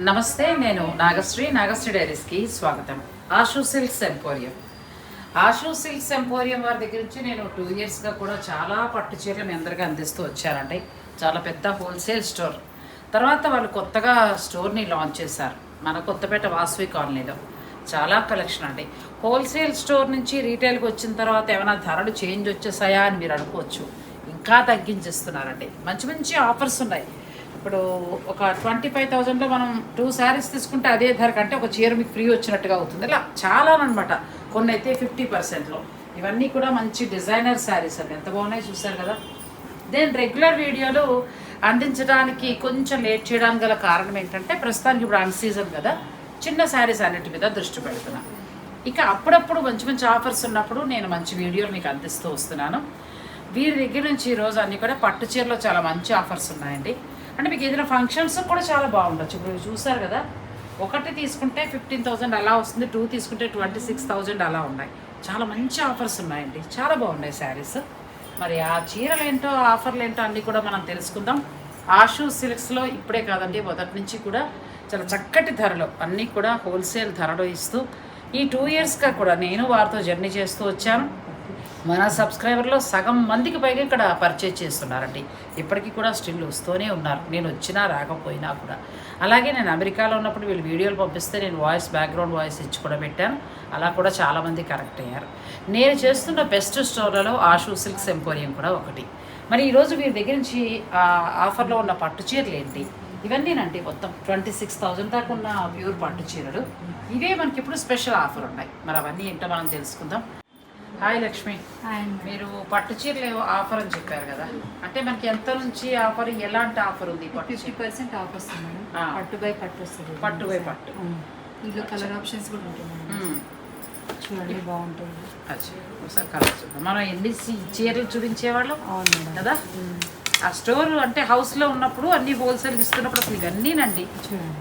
నమస్తే నేను నాగశ్రీ నాగశ్రీ డైరీస్కి స్వాగతం. Ashu silks emporium. Ashu silks emporium వారి దగ్గర నుంచి నేను టూ ఇయర్స్గా కూడా చాలా పట్టు చీరలు మీ అందరికీ అందిస్తూ వచ్చానండి. చాలా పెద్ద హోల్సేల్ స్టోర్. తర్వాత వాళ్ళు కొత్తగా స్టోర్ని లాంచ్ చేశారు. మన కొత్తపేట వాసవి కాలనీలో. చాలా కలెక్షన్ అండి. హోల్సేల్ స్టోర్ నుంచి రీటైల్కి వచ్చిన తర్వాత ఏమైనా ధరలు చేంజ్ వచ్చేసాయా అని మీరు అనుకోవచ్చు. ఇంకా తగ్గించేస్తున్నారండి. మంచి మంచి ఆఫర్స్ ఉన్నాయి. ఇప్పుడు ఒక ట్వంటీ ఫైవ్ థౌజండ్లో మనం టూ శారీస్ తీసుకుంటే అదే ధర కంటే ఒక చీర మీకు ఫ్రీ వచ్చినట్టుగా అవుతుంది. ఇలా చాలా అనమాట కొన్ని అయితే ఫిఫ్టీ పర్సెంట్లో ఇవన్నీ కూడా మంచి డిజైనర్ శారీస్ అండి. ఎంత బాగున్నాయి చూసారు కదా? దెన్ రెగ్యులర్ వీడియోలు అందించడానికి కొంచెం లేట్ చేయడానికి గల కారణం ఏంటంటే ప్రస్తుతానికి ఇప్పుడు అన్ సీజన్ కదా. చిన్న శారీస్ అన్నిటి మీద దృష్టి పెడుతున్నా. ఇక అప్పుడప్పుడు మంచి మంచి ఆఫర్స్ ఉన్నప్పుడు నేను మంచి వీడియోలు మీకు అందిస్తూ వస్తున్నాను. వీరి దగ్గర నుంచి ఈరోజు అన్నీ కూడా పట్టు చీరలో చాలా మంచి ఆఫర్స్ ఉన్నాయండి. అంటే మీకు ఏదైనా ఫంక్షన్స్ కూడా చాలా బాగుండొచ్చు. ఇప్పుడు చూసారు కదా ఒకటి తీసుకుంటే ఫిఫ్టీన్ థౌజండ్ అలా వస్తుంది టూ తీసుకుంటే ట్వంటీ సిక్స్ థౌజండ్ అలా ఉన్నాయి. చాలా మంచి ఆఫర్స్ ఉన్నాయండి. చాలా బాగున్నాయి శారీస్ మరి ఆ చీరలు ఏంటో ఆఫర్లు ఏంటో అన్నీ కూడా మనం తెలుసుకుందాం. ఆషు సిల్క్స్లో ఇప్పుడే కాదండి మొదటి నుంచి కూడా చాలా చక్కటి ధరలు. అన్నీ కూడా హోల్సేల్ ధరలో ఇస్తూ ఈ టూ ఇయర్స్గా కూడా నేను వారితో జర్నీ చేస్తూ వచ్చాను. మన సబ్స్క్రైబర్లో సగం మందికి పైగా ఇక్కడ పర్చేజ్ చేస్తున్నారండి. ఇప్పటికీ కూడా స్టిల్ వస్తూనే ఉన్నారు. నేను వచ్చినా రాకపోయినా కూడా. అలాగే నేను అమెరికాలో ఉన్నప్పుడు వీళ్ళు వీడియోలు పంపిస్తే నేను వాయిస్ బ్యాక్గ్రౌండ్ వాయిస్ ఇచ్చి కూడా పెట్టాను. అలా కూడా చాలామంది కరెక్ట్ అయ్యారు. నేను చేస్తున్న బెస్ట్ స్టోర్లలో ఆషు సిల్క్స్ ఎంపోరియం కూడా ఒకటి. మరి ఈరోజు వీరి దగ్గర నుంచి ఆఫర్లో ఉన్న పట్టు చీరలు ఏంటి? ఇవన్నీనండి మొత్తం ట్వంటీ సిక్స్ థౌజండ్ దాకా ఉన్న ప్యూర్ పట్టు చీరలు. ఇవే మనకి ఇప్పుడు స్పెషల్ ఆఫర్ ఉన్నాయి. మరి అవన్నీ ఏంటో మనం తెలుసుకుందాం. హాయ్ లక్ష్మి. మీరు పట్టు చీరలు ఏవో ఆఫర్ అని చెప్పారు కదా. అంటే మనకి ఎంత నుంచి ఆఫర్ ఎలాంటి ఆఫర్ ఉంది ఫిఫ్టీ పర్సెంట్ ఆఫ్ వస్తుంది మేడం. పట్టు బై పట్టు వస్తుంది. పట్టు బై పట్టు. ఇందులో కలర్ ఆప్షన్స్ కూడా మ్మ్. చూడండి బాగుంటుంది. ఒకసారి కలర్ చూద్దాం. మనం ఎన్ని చీరలు చూపించేవాళ్ళం? అవును కదా. ఆ స్టోర్ అంటే హౌస్లో ఉన్నప్పుడు అన్ని హోల్సేల్ ఇస్తున్నప్పుడు అసలు ఇవన్నీనండి.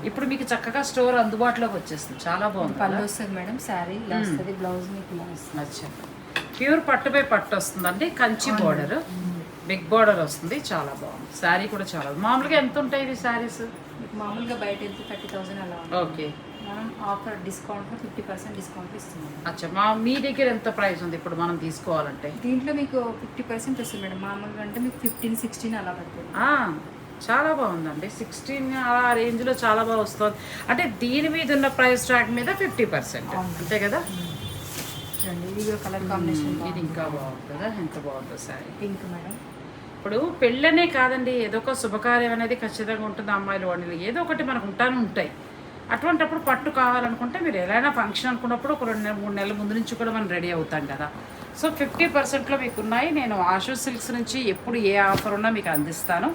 ఇప్పుడు మీకు చక్కగా స్టోర్ అందుబాటులోకి వచ్చేస్తుంది. చాలా బాగుంది పళ్ళు? వస్తుంది మేడం శారీ. వస్తుంది బ్లౌజ్ మీకు వస్తుంది. ప్యూర్ పట్టు బై పట్టు వస్తుందండి కంచి బార్డర్. బిగ్ బార్డర్ వస్తుంది చాలా బాగుంది. శారీ కూడా చాలా మామూలుగా ఎంత ఉంటాయి ఇవి శారీస్? మామూలుగా బయట వెళ్తే థర్టీ థౌసండ్ అలా ఉంటుంది. ఓకే. మనం offer discount fifty percent discount ఇస్తున్నాం. అచ్చా మా మీ దగ్గర ఎంత ప్రైస్ ఉంది ఇప్పుడు మనం తీసుకోవాలంటే? దీంట్లో మీకు ఫిఫ్టీ పర్సెంట్ వస్తుంది మేడం. మామూలుగా అంటే మీకు ఫిఫ్టీన్ సిక్స్టీన్ అలా పడుతుంది. చాలా బాగుందండి. సిక్స్టీన్ ఆ రేంజ్లో చాలా బాగా వస్తుంది. అంటే దీని మీద ఉన్న ప్రైస్ ట్రాక్ మీద ఫిఫ్టీ పర్సెంట్. అంతే కదా? ఇది కలర్ కాంబినేషన్ ఇది ఇంకా బాగుంది కదా? ఎంత బాగుందో శారీ. Pink madam. ఇప్పుడు పెళ్ళనే కాదండి ఏదో ఒక శుభకార్యం అనేది ఖచ్చితంగా ఉంటుంది అమ్మాయిలు వాళ్ళు ఏదో ఒకటి మనకు ఉంటానే ఉంటాయి. అటువంటప్పుడు పట్టు కావాలనుకుంటే మీరు ఎలాగైనా ఫంక్షన్ అనుకున్నప్పుడు ఒక రెండు మూడు నెలల ముందు నుంచి కూడా మనం రెడీ అవుతాం కదా. సో ఫిఫ్టీ పర్సెంట్లో మీకు ఉన్నాయి నేను ఆషు సిల్క్స్ నుంచి ఎప్పుడు ఏ ఆఫర్ ఉన్నా మీకు అందిస్తాను.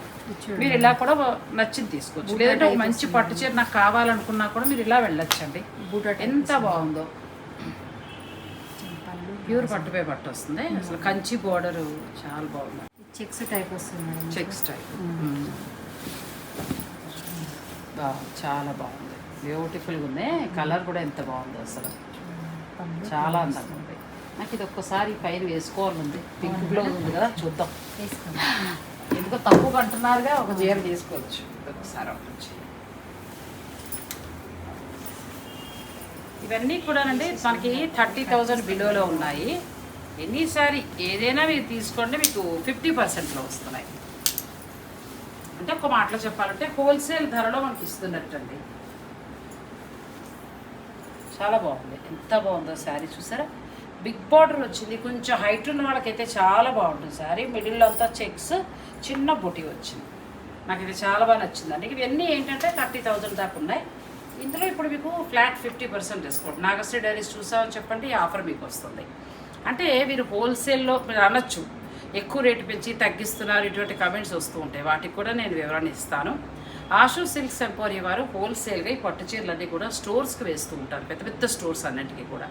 మీరు ఇలా కూడా నచ్చింది తీసుకోవచ్చు. లేదంటే ఒక మంచి పట్టు చీర నాకు కావాలనుకున్నా కూడా మీరు ఇలా వెళ్ళొచ్చండి. బూటా ఎంత బాగుందో. ప్యూర్ పట్టుపై పట్టు వస్తుంది అసలు కంచి బోర్డర్ చాలా బాగుంది. చెక్స్ టైప్ వస్తుంది మేడం. చెక్ స్టైల్ బాగుంది చాలా బాగుంది. బ్యూటిఫుల్గా ఉంది. కలర్ కూడా ఎంత బాగుంది అసలు. చాలా అందంగా ఉంది. నాకు ఇది ఒక్కసారి పైన వేసుకోవాలండి. పింక్ బ్లౌజ్ ఉంది కదా చూద్దాం. ఎందుకో తక్కువ అంటున్నారుగా ఒక చీర తీసుకోవచ్చు. ఒకసారి ఒకటి ఇవన్నీ కూడా అండి మనకి థర్టీ థౌజండ్ బిలోలో ఉన్నాయి. ఎన్నిసారి ఏదైనా మీరు తీసుకోండి మీకు ఫిఫ్టీ పర్సెంట్లో వస్తున్నాయి. అంటే ఒక మాటలో చెప్పాలంటే హోల్సేల్ ధరలో మనకి ఇస్తున్నట్టండి. చాలా బాగుంది. ఎంత బాగుందో శారీ చూసారా? బిగ్ బార్డర్ వచ్చింది. కొంచెం హైట్ ఉన్న వాళ్ళకైతే చాలా బాగుంటుంది శారీ. మిడిల్లో అంతా చెక్స్ చిన్న బొటీ వచ్చింది. నాకు ఇది చాలా బాగా నచ్చిందండి. ఇవన్నీ ఏంటంటే థర్టీ థౌజండ్ దాకా ఉన్నాయి. ఇందులో ఇప్పుడు మీకు flat fifty percent discount Nagasri diaries చూసామని చెప్పండి ఈ ఆఫర్ మీకు వస్తుంది. అంటే మీరు హోల్సేల్లో మీరు అనొచ్చు. ఎక్కువ రేటు పెంచి తగ్గిస్తున్నారు ఇటువంటి కమెంట్స్ వస్తూ ఉంటాయి. వాటికి కూడా నేను వివరణ ఇస్తాను. ఆషు సిల్క్స్ ఎంపోరీ వారు హోల్సేల్గా ఈ పట్టు చీరలన్నీ కూడా స్టోర్స్కి వేస్తూ ఉంటారు. పెద్ద పెద్ద స్టోర్స్ అన్నింటికీ కూడా.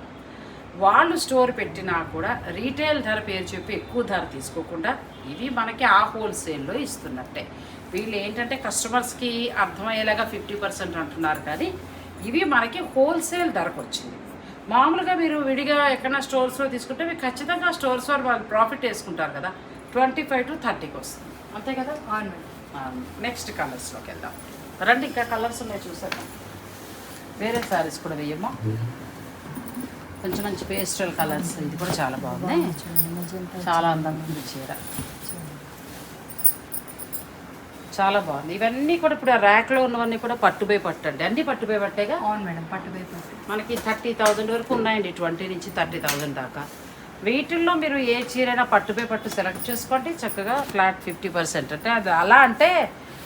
వాళ్ళు స్టోర్ పెట్టినా కూడా రీటైల్ ధర పేరు చెప్పి ఎక్కువ ధర తీసుకోకుండా ఇవి మనకి ఆ హోల్సేల్లో ఇస్తున్నట్టే. వీళ్ళు ఏంటంటే కస్టమర్స్కి అర్థమయ్యేలాగా ఫిఫ్టీ పర్సెంట్ అంటున్నారు కానీ ఇవి మనకి హోల్సేల్ ధరకు వచ్చింది మామూలుగా మీరు విడిగా ఎక్కడైనా స్టోర్స్లో తీసుకుంటే మీకు ఖచ్చితంగా స్టోర్స్ వారు వాళ్ళు ప్రాఫిట్ వేసుకుంటారు కదా ట్వంటీ ఫైవ్ టు థర్టీకి వస్తుంది. అంతే కదా? నెక్స్ట్ కలర్స్లోకి వెళ్దాం. రండి ఇంకా కలర్స్ ఉన్నాయి చూసాక వేరే శారీస్ కూడా వేయమ్మా. కొంచెం మంచి పేస్టల్ కలర్స్ ఇది కూడా చాలా బాగుంది చాలా అందంగా ఉంది చీర. చాలా బాగుంది. ఇవన్నీ కూడా ఇప్పుడు ఆ ర్యాక్లో ఉన్నవన్నీ కూడా పట్టుబై పట్టు అండి అన్ని పట్టుబై పట్టేగా అవును మేడం పట్టు బై పట్టు మనకి థర్టీ థౌజండ్ వరకు ఉన్నాయండి. ట్వంటీ నుంచి థర్టీ థౌజండ్ దాకా. వీటిల్లో మీరు ఏ చీరైనా పట్టుపై పట్టు సెలెక్ట్ చేసుకోండి. చక్కగా ఫ్లాట్ ఫిఫ్టీ పర్సెంట్. అంటే అది అలా అంటే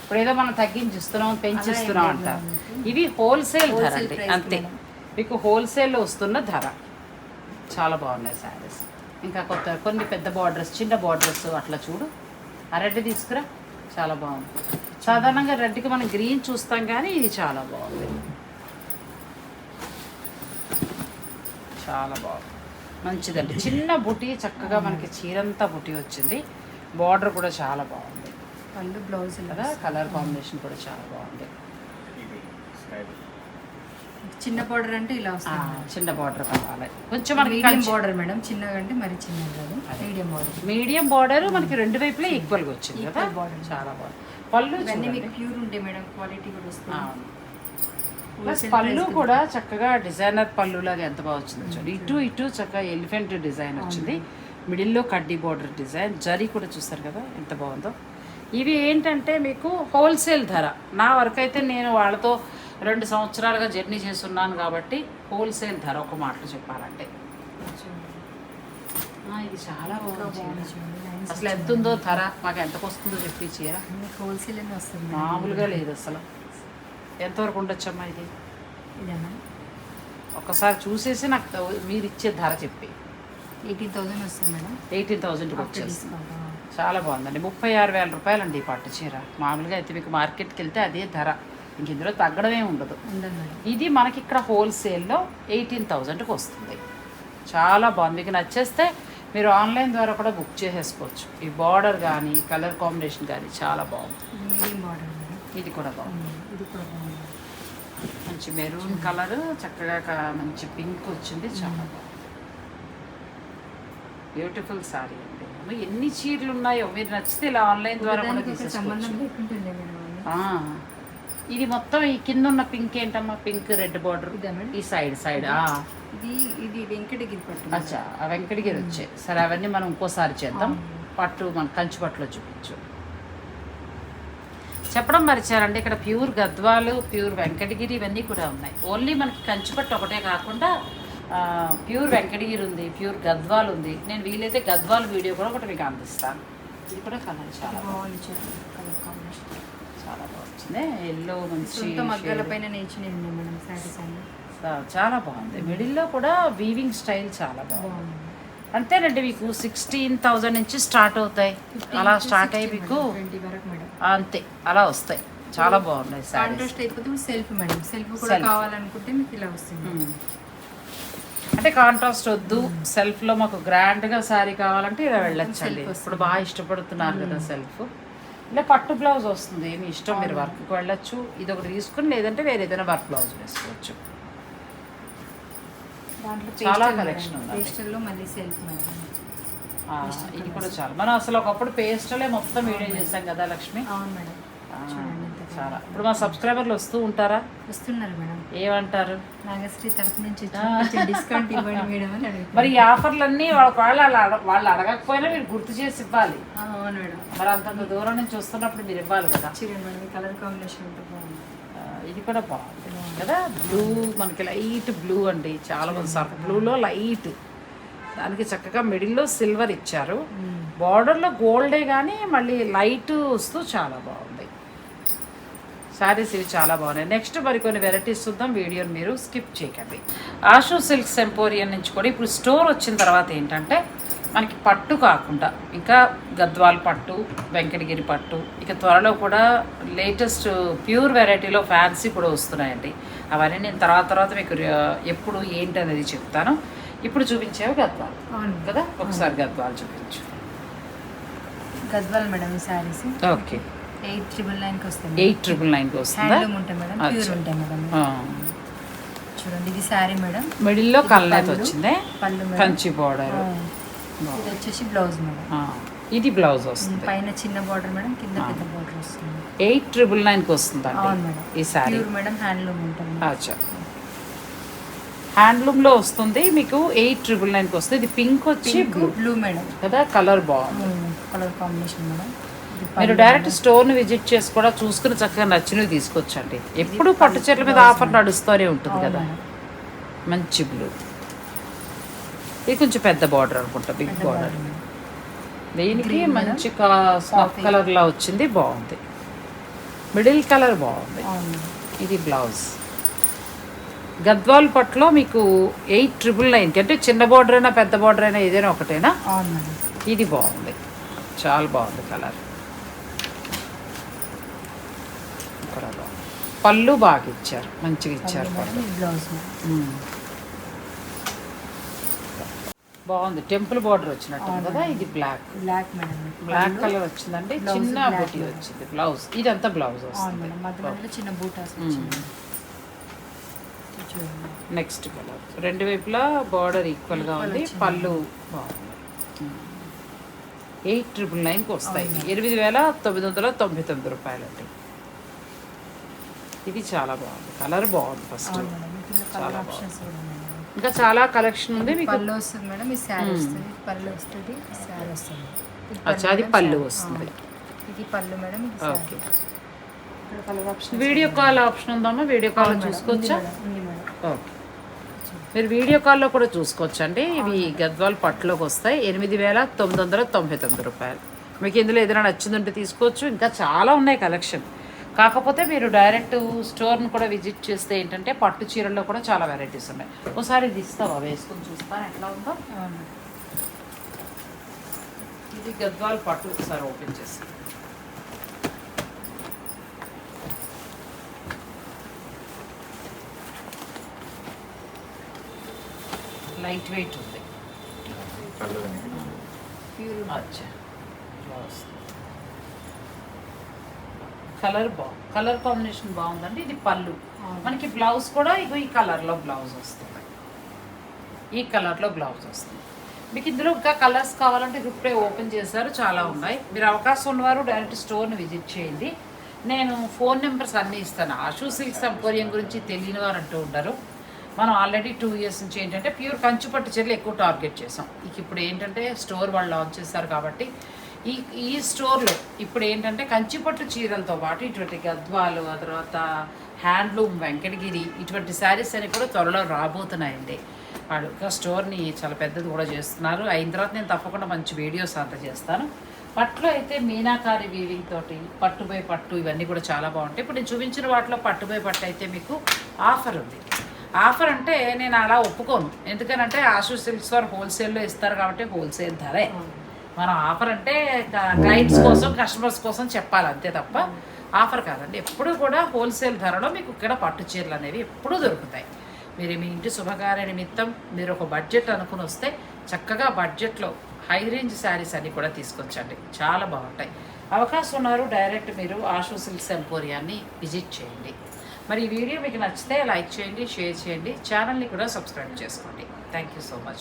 ఇప్పుడు ఏదో మనం తగ్గించిస్తున్నాం పెంచిస్తున్నాం అంటారు. ఇవి హోల్సేల్ ధర అండి. అంతే. మీకు హోల్సేల్లో వస్తున్న ధర. చాలా బాగున్నాయి శారీస్. ఇంకా కొత్త కొన్ని పెద్ద బార్డర్స్ చిన్న బార్డర్స్ అట్లా చూడు. రెడ్ తీసుకురా. చాలా బాగుంది. సాధారణంగా రెడ్కి మనం గ్రీన్ చూస్తాం కానీ ఇది చాలా బాగుంది. చాలా బాగుంది. మంచిదండి. చిన్న బుటీ చక్కగా మనకి చీరంతా బుటీ వచ్చింది. బార్డర్ కూడా చాలా బాగుంది. పళ్ళు బ్లౌజ్ కదా కలర్ కాంబినేషన్ కూడా చాలా బాగుంది. చిన్న బార్డర్ అంటే ఇలా వస్తుంది. చిన్న బార్డర్ కావాలి. కొంచెం మీడియం బార్డర్ మేడం చిన్నగా అంటే మరి చిన్నది కాదు. మీడియం బార్డర్ మీడియం బార్డర్ మనకి రెండు వైపులా ఈక్వల్గా వచ్చింది కదా. Border. చాలా బాగుంది. పళ్ళు ఇవన్నీ. మీకు ప్యూర్ ఉంటాయి మేడం క్వాలిటీ కూడా వస్తుంది. ప్లస్ పళ్ళు కూడా. చక్కగా డిజైనర్ పళ్ళు లాగా ఎంత బాగా వచ్చింది చూడండి ఇటు ఇటు చక్కగా ఎలిఫెంట్ డిజైన్ వచ్చింది. మిడిల్లో కడ్డీ బార్డర్ డిజైన్ జరీ కూడా చూస్తారు కదా ఎంత బాగుందో. ఇవి ఏంటంటే మీకు హోల్సేల్ ధర. నా వరకు అయితే నేను వాళ్ళతో రెండు సంవత్సరాలుగా జర్నీ చేస్తున్నాను కాబట్టి హోల్సేల్ ధర ఒక మాటలు చెప్పాలంటే. ఇది చాలా బాగుంది. అసలు ఎంత ఉందో ధర మాకు ఎంతకు వస్తుందో చెప్పి చీర. హోల్సేల్ వస్తుంది. మామూలుగా లేదు అసలు. ఎంతవరకు ఉండొచ్చమ్మా ఇది? ఒకసారి చూసేసి నాకు మీరు ఇచ్చే ధర చెప్పి. ఎయిటీన్ థౌసండ్ వస్తుంది మేడం. ఎయిటీన్ థౌజండ్కి ఆఫ్టర్ వచ్చేస్తుంది. చాలా బాగుందండి. ముప్పై ఆరు వేల రూపాయలండి ఈ పట్టు చీర. మామూలుగా అయితే మీకు మార్కెట్కి వెళ్తే అదే ధర. ఇంక ఇందులో తగ్గడమే ఉండదు. ఇది మనకి ఇక్కడ హోల్సేల్లో ఎయిటీన్ థౌజండ్కి వస్తుంది. చాలా బాగుంది. మీకు నచ్చేస్తే మీరు ఆన్లైన్ ద్వారా కూడా బుక్ చేసేసుకోవచ్చు. ఈ బార్డర్ కానీ కలర్ కాంబినేషన్ కానీ చాలా బాగుంది. ఇది. కూడా బాగుంది. మంచి మెరూన్ కలర్ చక్కగా మంచి పింక్ వచ్చింది. చాలా బాగుంది. బ్యూటిఫుల్ సారీ అండి. ఎన్ని చీరలు ఉన్నాయో. మీరు నచ్చితే ఇలా ఆన్లైన్ ద్వారా కూడా తీసేసుకోవచ్చు లేకుంటుండే మేడం అన్ని. ఆ, ఇది మొత్తం ఈ కింద ఉన్న పింక్ ఏంటమ్మా పింక్ రెడ్ బార్డర్ ఈ సైడ్ సైడ్ ఇది ఇది వెంకటగిరి పట్టు అచ్చా ఆ వెంకటగిరి వచ్చాయి సరే అవన్నీ మనం ఇంకోసారి చేద్దాం. పట్టు మన కంచి పట్టులో చూపించు. చెప్పడం మరిచారండి ఇక్కడ ప్యూర్ గద్వాలు ప్యూర్ వెంకటగిరి ఇవన్నీ కూడా ఉన్నాయి. ఓన్లీ మనకి కంచి పట్టు ఒకటే కాకుండా ప్యూర్ వెంకటగిరి ఉంది ప్యూర్ గద్వాల్ ఉంది. నేను వీలైతే గద్వాల్ వీడియో కూడా ఒకటి మీకు అందిస్తాను. ఇది కూడా కలర్ చాలా బాగుంది బాగుంది చూడండి కలర్ కాంబినేషన్ ఎల్లో మంచి మేడం శారీస్ అన్ని చా- చాలా బాగుంది. మిడిల్లో కూడా వీవింగ్ స్టైల్ చాలా బాగుంది. అంతేనండి మీకు సిక్స్టీన్ థౌజండ్ నుంచి స్టార్ట్ అవుతాయి. అలా స్టార్ట్ అయ్యి మీకు అంతే అలా వస్తాయి. చాలా బాగున్నాయి సారీస్ కాంట్రాస్ట్ అయిపోతే సెల్ఫ్ మేడం. సెల్ఫ్ కూడా. కావాలనుకుంటే మీకు ఇలా వస్తుంది. అంటే కాంట్రాస్ట్ వద్దు. సెల్ఫ్లో మాకు గ్రాండ్గా శారీ కావాలంటే ఇలా వెళ్ళొచ్చండి. Self ఇప్పుడు బాగా ఇష్టపడుతున్నారు కదా సెల్ఫ్ ఇలా పట్టు బ్లౌజ్ వస్తుంది మీ ఇష్టం మీరు వర్క్కి వెళ్ళొచ్చు. ఇది ఒకటి తీసుకుని లేదంటే వేరే ఏదైనా వర్క్ బ్లౌజ్ వేసుకోవచ్చు. చాలా ఆ, ఇది కూడా చాలా. మనం అసలు ఒకప్పుడు పేస్టలే మొత్తం వీడియో చేసాం కదా లక్ష్మి? అవును మేడం. చాలా. ఇప్పుడు మా సబ్స్క్రైబర్లు వస్తూ ఉంటారా? వస్తున్నారు మేడం. ఏమంటారు? నాగశ్రీ తరపు నుంచి డిస్కౌంట్ ఇవ్వండి మేడం అని మరి ఈ ఆఫర్లన్నీ ఒకవేళ వాళ్ళు అడ- వాళ్ళు అడగకపోయినా మీరు గుర్తు చేసి ఇవ్వాలి. అవును మేడం. మరి అంతంత దూరం నుంచి వస్తున్నప్పుడు మీరు ఇవ్వాలి కదా. చూడండి మేడం కలర్ కాంబినేషన్ ఆ, ఇది కూడా బాగుంది కదా. బ్లూ మనకి లైట్ బ్లూ అండి. చాలా మంది సర్ఫ్ బ్లూలో లైట్. దానికి చక్కగా మిడిల్లో సిల్వర్ ఇచ్చారు. బార్డర్లో గోల్డే కానీ మళ్ళీ లైట్ వస్తూ చాలా బాగుంది. శారీస్ ఇవి చాలా బాగున్నాయి. నెక్స్ట్ మరి కొన్ని వెరైటీస్ చూద్దాం. వీడియోని మీరు స్కిప్ చేయకండి. ఆషు సిల్క్స్ ఎంపోరియం నుంచి కూడా ఇప్పుడు స్టోర్ వచ్చిన తర్వాత ఏంటంటే మనకి పట్టు కాకుండా ఇంకా గద్వాల్ పట్టు వెంకటగిరి పట్టు ఇక త్వరలో కూడా లేటెస్ట్ ప్యూర్ వెరైటీలో ఫ్యాన్సీ కూడా వస్తున్నాయండి. అవన్నీ నేను తర్వాత తర్వాత మీకు ఎప్పుడు ఏంటి అనేది చెప్తాను. ఇప్పుడు చూపించేవి గద్వాల్. అవును. కదా? ఒకసారి గద్వాల్ చూపించు. గద్వాల్ మేడం ఈ శారీస్. ఓకే. ఎయిట్ ట్రిపుల్ నైన్కి వస్తాయి ఎయిట్ ట్రిపుల్ నైన్కి వస్తుందా? ఉంటాయి మేడం ప్యూర్. ఉంటాయి మేడం. చూడండి ఇది శారీ మేడం. మిడిల్లో కల్నేత వచ్చింది? పళ్ళు కంచి బార్డర్. ఇది వచ్చేసి బ్లౌజ్ మేడం. ఇది బ్లౌజ్ వస్తుంది. పైన చిన్న బార్డర్ మేడం కింద పెద్ద బార్డర్ వస్తుంది. ఎయిట్ ట్రిపుల్ నైన్కి అవును వస్తుందండి మేడం. ఈ శారీ. ప్యూర్ మేడం హ్యాండ్లూమ్ ఉంటుంది. అచ్చా. హ్యాండ్లూమ్లో వస్తుంది మీకు ఎయిట్ ట్రిపుల్ నైన్కి వస్తుంది. ఇది పింక్ వచ్చి బ్లూ. Blue madam. కదా? కలర్ బాగుంది. Colour combination madam. మీరు డైరెక్ట్ స్టోర్ని విజిట్ చేసి కూడా చూసుకుని చక్కగా నచ్చినవి తీసుకొచ్చండి. ఎప్పుడు పట్టు చీరల మీద ఆఫర్ నడుస్తూనే ఉంటుంది కదా. మంచి బ్లూ ఇది కొంచెం పెద్ద బార్డర్ అనుకుంటా బిగ్ బార్డర్. దీనికి. మంచి స్నఫ్ Coffee. కలర్ లా వచ్చింది బాగుంది. మిడిల్ కలర్ బాగుంది. ఇది బ్లౌజ్ గద్వాల్ పట్టులో మీకు ఎయిట్ ట్రిపుల్ నైన్కి అంటే చిన్న బార్డర్ అయినా పెద్ద బార్డర్ అయినా ఏదైనా ఒకటేనా? ఇది బాగుంది. చాలా బాగుంది కలర్ ఇక్కడ బాగుంది. పళ్ళు బాగా ఇచ్చారు మంచిగా ఇచ్చారు పళ్ళు బ్లౌజ్. బాగుంది. టెంపుల్ బార్డర్ వచ్చినట్టు. కదా ఇది black black madam. Black. Colour వచ్చిందండి చిన్న బూటీ. వచ్చింది బ్లౌజ్ ఇదంతా బ్లౌజ్ వస్తుంది. చిన్న బూటాస్ నెక్స్ట్ కలర్ రెండు వైపులా బార్డర్ ఈక్వల్గా ఉంది. పళ్ళు బాగుంది ఎయిట్ ట్రిపుల్ నైన్కి వస్తాయి. ఎనిమిది వేల తొమ్మిది వందల తొంభై తొమ్మిది రూపాయలు అండి ఇది చాలా బాగుంది. కలర్ బాగుంది ఫస్ట్. చాలా ఇంకా చాలా కలెక్షన్ ఉంది మీకు? పళ్ళు వస్తుంది మేడం ఈ శారీ మ్మ్. వస్తుంది ఇది పళ్ళు వస్తుంది ఈ శారీ వస్తుంది. ఇది అచ్చా, అది పళ్ళు. వస్తుంది. ఇది పళ్ళు madam okay. Video call option ఉందమ్మా వీడియో కాల్ చూసుకోవచ్చా? ఓకే. మీరు వీడియో కాల్లో కూడా చూసుకోవచ్చు అండి ఇవి గద్వాల్ పట్టులోకి వస్తాయి. ఎనిమిది వేల తొమ్మిది వందల తొంభై తొమ్మిది రూపాయలు. మీకు ఇందులో ఏదైనా నచ్చిందంటే తీసుకోవచ్చు. ఇంకా చాలా ఉన్నాయి కలెక్షన్. కాకపోతే మీరు డైరెక్ట్ స్టోర్ని కూడా విజిట్ చేస్తే ఏంటంటే పట్టు చీరల్లో కూడా చాలా వెరైటీస్ ఉన్నాయి. ఒకసారి ఇది ఇస్తావా? వేసుకొని చూస్తాను ఎట్లా ఉందో? ఇది గద్వాల్ పట్టు ఒకసారి ఓపెన్ చేసి లైట్ వెయిట్ ఉంది. అచ్చా. కలర్ బాగుంది కలర్ కాంబినేషన్ బాగుందండి. ఇది పళ్ళు. మనకి బ్లౌజ్ కూడా ఇగో ఈ కలర్లో బ్లౌజ్ వస్తుంది. ఈ కలర్లో బ్లౌజ్ వస్తుంది. మీకు ఇందులో ఇంకా కలర్స్ కావాలంటే ఇప్పుడే ఓపెన్ చేశారు. చాలా ఉన్నాయి. మీరు అవకాశం ఉన్నవారు డైరెక్ట్ స్టోర్ని విజిట్ చేయండి. నేను ఫోన్ నెంబర్స్ అన్నీ ఇస్తాను. ఆషూ సిల్క్స్ ఎంపోరియం గురించి తెలియని వారు అంటూ ఉంటారు మనం ఆల్రెడీ టూ ఇయర్స్ నుంచి ఏంటంటే ప్యూర్ కంచుపట్టు చీరలు ఎక్కువ టార్గెట్ చేసాం ఇక ఇప్పుడు ఏంటంటే స్టోర్ వాళ్ళు లాంచ్ చేశారు కాబట్టి ఈ ఈ స్టోర్లో ఇప్పుడు ఏంటంటే కంచిపట్టు చీరలతో పాటు ఇటువంటి గద్వాలు ఆ తర్వాత హ్యాండ్లూమ్ వెంకటగిరి ఇటువంటి శారీస్ అని కూడా త్వరలో రాబోతున్నాయండి. వాళ్ళు ఇంకా స్టోర్ని చాలా పెద్దది కూడా చేస్తున్నారు. అయిన తర్వాత నేను తప్పకుండా మంచి వీడియోస్ అంతా చేస్తాను. పట్టులో అయితే మీనాకారి వీవింగ్ తోటి పట్టుపై పట్టు ఇవన్నీ కూడా చాలా బాగుంటాయి. ఇప్పుడు నేను చూపించిన వాటిలో పట్టుపై పట్టు అయితే మీకు ఆఫర్ ఉంది. ఆఫర్ అంటే నేను అలా ఒప్పుకోను. ఎందుకనంటే ఆశు సిల్క్స్ వారు హోల్సేల్లో ఇస్తారు కాబట్టి హోల్సేల్ ధరే. మనం ఆఫర్ అంటే క్లయింట్స్ కోసం కస్టమర్స్ కోసం చెప్పాలి అంతే తప్ప ఆఫర్ కాదండి. ఎప్పుడు కూడా హోల్సేల్ ధరలో మీకు ఇక్కడ పట్టు చీరలు అనేవి ఎప్పుడూ దొరుకుతాయి. మీరు మీ ఇంటి శుభకార్య నిమిత్తం మీరు ఒక బడ్జెట్ అనుకుని వస్తే చక్కగా బడ్జెట్లో హై రేంజ్ శారీస్ అన్ని కూడా తీసుకొచ్చండి. చాలా బాగుంటాయి. అవకాశం ఉన్నారు డైరెక్ట్ మీరు ఆషు సిల్క్స్ ఎంపోరియాన్ని విజిట్ చేయండి. మరి ఈ వీడియో మీకు నచ్చితే లైక్ చేయండి షేర్ చేయండి ఛానల్ని కూడా సబ్స్క్రైబ్ చేసుకోండి. Thank you so much